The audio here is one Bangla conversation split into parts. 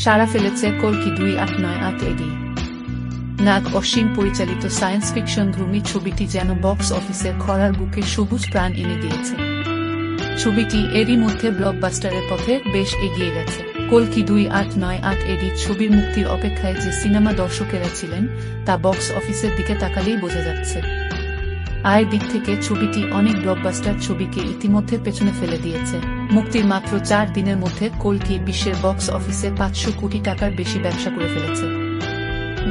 সারা ফেলেছে কলকি দুই আট নয় আট এডি। নাগ অসীম পরিচালিত সায়েন্স ফিকশন ধর্মী ছবিটি যেন বক্স অফিসের খরার বুকে সবুজ প্রাণ এনে দিয়েছে। ছবিটি এরই মধ্যে ব্লকবাস্টারের পথে বেশ এগিয়ে গেছে। কলকি দুই আট নয় আট এডি ছবির মুক্তির অপেক্ষায় যে সিনেমা দর্শকেরা ছিলেন, তা বক্স অফিসের দিকে তাকালেই বোঝা যাচ্ছে। আয়ের দিক থেকে ছবিটি অনেক ব্লকবাস্টার ছবিকে ইতিমধ্যে পেছনে ফেলে দিয়েছে। মুক্তির মাত্র চার দিনের মধ্যে কলকি বিশ্বের বক্স অফিসে পাঁচশো কোটি টাকার বেশি ব্যবসা করে ফেলেছে।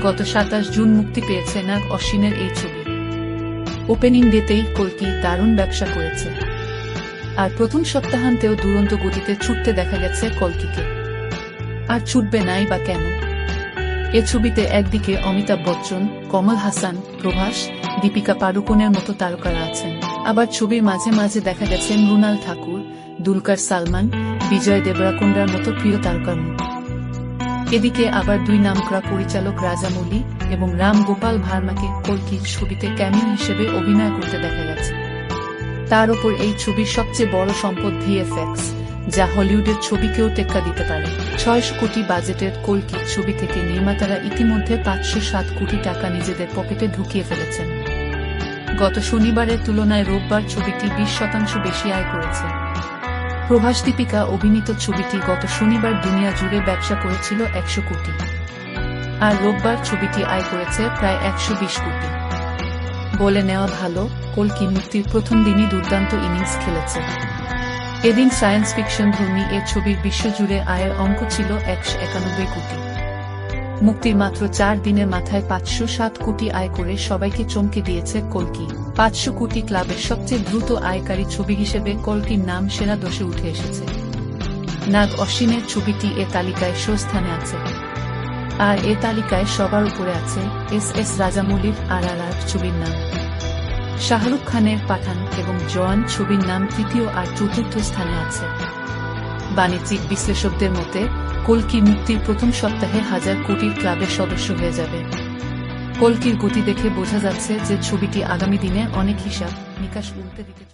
গত সাতাশ জুন মুক্তি পেয়েছে নাগ অশ্বিনের এই ছবি। ওপেনিং ডেতেই কলকি দারুণ ব্যবসা করেছে। আর প্রথম সপ্তাহান্তেও দুরন্ত গতিতে ছুটতে দেখা গেছে কলকিকে। আর ছুটবে নাই বা কেন? এ ছবিতে একদিকে অমিতাভ বচ্চন, কমল হাসান, প্রভাস, দীপিকা পাড়ুকোনের মতো তারকারা আছেন। আবার ছবির মাঝে মাঝে দেখা গেছে মৃণাল ঠাকুর, দুলকার সালমান, বিজয় দেবরাকুন্ডার মতো প্রিয় তারকার মুখ। এদিকে আবার দুই নামকরা পরিচালক রাজামৌলি এবং রাম গোপাল ভার্মাকে কলকির ছবিতে ক্যামিও হিসেবে অভিনয় করতে দেখা গেছে। তার ওপর এই ছবির সবচেয়ে বড় সম্পদ ভিএফএক্স। যা হলিউডের ছবিকেও টেক্কা দিতে পারে। ছয়শো কোটি বাজেটের কলকি ছবি থেকে নির্মাতারা ইতিমধ্যে পাঁচশো সাত কোটি টাকা নিজেদের পকেটে ঢুকিয়ে ফেলেছেন। গত শনিবারের তুলনায় রোববার ছবিটি বিশ শতাংশ বেশি আয় করেছে। প্রভাস দীপিকা অভিনীত ছবিটি গত শনিবার দুনিয়া জুড়ে ব্যবসা করেছিল একশো কোটি। আর রোববার ছবিটি আয় করেছে প্রায় একশো বিশ কোটি। বলে নেওয়া ভালো, কলকি মুক্তির প্রথম দিনই দুর্দান্ত ইনিংস খেলেছে। এদিন সায়েন্স ফিকশন ধর্মী এ ছবির বিশ্বজুড়ে আয়ের অঙ্ক ছিল একশো একানব্বই কোটি। মুক্তির মাত্র চার দিনের মাথায় পাঁচশো সাত কোটি আয় করে সবাইকে চমকে দিয়েছে কলকি। পাঁচশো কোটি ক্লাবের সবচেয়ে দ্রুত আয়কারী ছবি হিসেবে কলকির নাম সেরা দশে উঠে এসেছে। নাগ অশ্বিনের ছবিটি এ তালিকায় স্থানে আছে। আর এ তালিকায় সবার উপরে আছে এস এস রাজামৌলির আর আর ছবির নাম। শাহরুখ খানের পাঠান এবং জওয়ান ছবির নাম তৃতীয় আর চতুর্থ স্থানে আছে বাণিজ্যিক বিশ্লেষকদের মতে, কলকি মুক্তির প্রথম সপ্তাহে হাজার কোটির ক্লাবের সদস্য হয়ে যাবে কলকির গতি দেখে বোঝা যাচ্ছে যে ছবিটি আগামী দিনে অনেক হিসাব নিকাশ উল্টে দিতে।